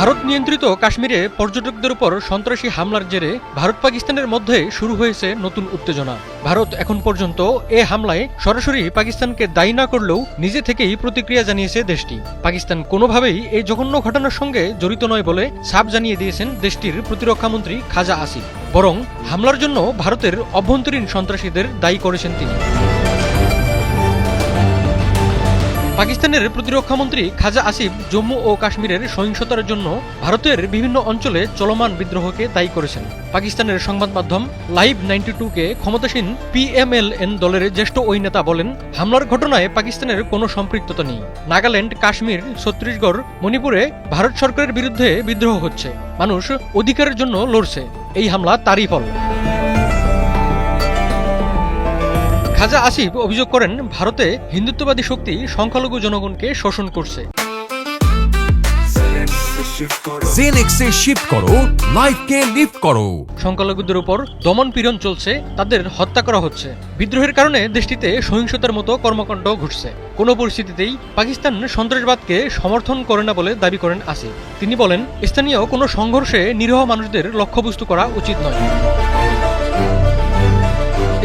ভারত নিয়ন্ত্রিত কাশ্মীরে পর্যটকদের উপর সন্ত্রাসী হামলার জেরে ভারত পাকিস্তানের মধ্যে শুরু হয়েছে নতুন উত্তেজনা। ভারত এখন পর্যন্ত এ হামলায় সরাসরি পাকিস্তানকে দায়ী না করলেও নিজে থেকেই প্রতিক্রিয়া জানিয়েছে দেশটি। পাকিস্তান কোনোভাবেই এই জঘন্য ঘটনার সঙ্গে জড়িত নয় বলে সাপ জানিয়ে দিয়েছেন দেশটির প্রতিরক্ষামন্ত্রী খাজা আসিফ। বরং হামলার জন্য ভারতের অভ্যন্তরীণ সন্ত্রাসীদের দায়ী করেছেন তিনি। পাকিস্তানের প্রতিরক্ষা মন্ত্রী খাজা আসিফ জম্মু ও কাশ্মীরের সহিংসতার জন্য ভারতের বিভিন্ন অঞ্চলে চলমান বিদ্রোহকে দায়ী করেছেন। পাকিস্তানের সংবাদ মাধ্যম লাইভ নাইনটি টুকে ক্ষমতাসীন পিএমএলএন দলের জ্যেষ্ঠ ওই নেতা বলেন, হামলার ঘটনায় পাকিস্তানের কোনো সম্পৃক্ততা নেই। নাগাল্যান্ড, কাশ্মীর, ছত্তিশগড়, মণিপুরে ভারত সরকারের বিরুদ্ধে বিদ্রোহ হচ্ছে। মানুষ অধিকারের জন্য লড়ছে। এই হামলা তারই ফল। খাজা আসিফ অভিযোগ করেন ভারতে হিন্দুত্ববাদী শক্তি সংখ্যালঘু জনগণকে শোষণ করছে। জেনেক্সে শিফট করো লাইফকে লিফট করো। সংখ্যালঘুদের উপর দমন পীড়ন চলছে তাদের হত্যা করা হচ্ছে। বিদ্রোহের কারণে দেশটিতে সহিংসতার মতো কর্মকাণ্ড ঘটছে। কোনো পরিস্থিতিতেই পাকিস্তান সন্ত্রাসবাদকে সমর্থন করে না বলে দাবি করেন আসিফ। তিনি বলেন স্থানীয় কোনো সংঘর্ষে নিরীহ মানুষদের লক্ষ্যবস্তু করা উচিত নয়।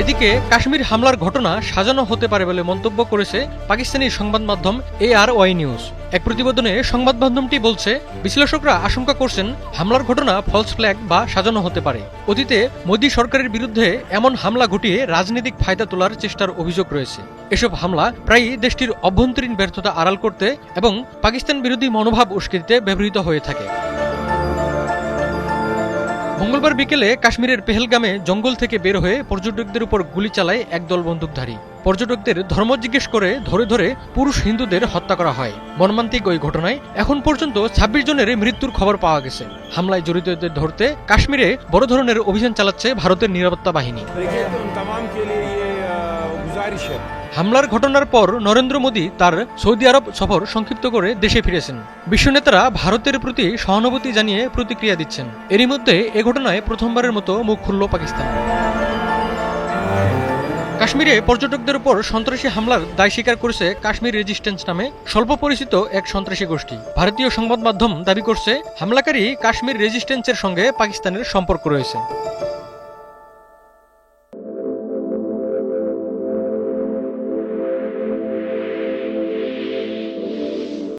এদিকে কাশ্মীর হামলার ঘটনা সাজানো হতে পারে বলে মন্তব্য করেছে পাকিস্তানি সংবাদ মাধ্যম এ আর ওয়াই নিউজ। এক প্রতিবেদনে সংবাদ মাধ্যমটি বলছে, বিশ্লেষকরা আশঙ্কা করছেন হামলার ঘটনা ফলস ফ্ল্যাগ বা সাজানো হতে পারে। অতীতে মোদী সরকারের বিরুদ্ধে এমন হামলা ঘটিয়ে রাজনৈতিক ফায়দা তোলার চেষ্টার অভিযোগ রয়েছে। এসব হামলা প্রায়ই দেশটির অভ্যন্তরীণ ব্যর্থতা আড়াল করতে এবং পাকিস্তান বিরোধী মনোভাব উস্কে দিতে ব্যবহৃত হয়ে থাকে। মঙ্গলবার বিকেলে কাশ্মীরের পেহেলগামে জঙ্গল থেকে বের হয়ে পর্যটকদের উপর গুলি চালায় একদল বন্দুকধারী। পর্যটকদের ধর্ম জিজ্ঞেস করে ধরে ধরে পুরুষ হিন্দুদের হত্যা করা হয়। মর্মান্তিক ওই ঘটনায় এখন পর্যন্ত ছাব্বিশ জনের মৃত্যুর খবর পাওয়া গেছে। হামলায় জড়িতদের ধরতে কাশ্মীরে বড় ধরনের অভিযান চালাচ্ছে ভারতের নিরাপত্তা বাহিনী। হামলার ঘটনার পর নরেন্দ্র মোদী তার সৌদি আরব সফর সংক্ষিপ্ত করে দেশে ফিরেছেন। বিশ্ব নেতারা ভারতের প্রতি সহানুভূতি জানিয়ে প্রতিক্রিয়া দিচ্ছেন। এরই মধ্যে এ ঘটনায় প্রথমবারের মতো মুখ খুলল পাকিস্তান। কাশ্মীরে পর্যটকদের উপর সন্ত্রাসী হামলার দায় স্বীকার করেছে কাশ্মীর রেজিস্ট্যান্স নামে স্বল্প পরিচিত এক সন্ত্রাসী গোষ্ঠী। ভারতীয় সংবাদ মাধ্যম দাবি করছে, হামলাকারী কাশ্মীর রেজিস্ট্যান্সের সঙ্গে পাকিস্তানের সম্পর্ক রয়েছে।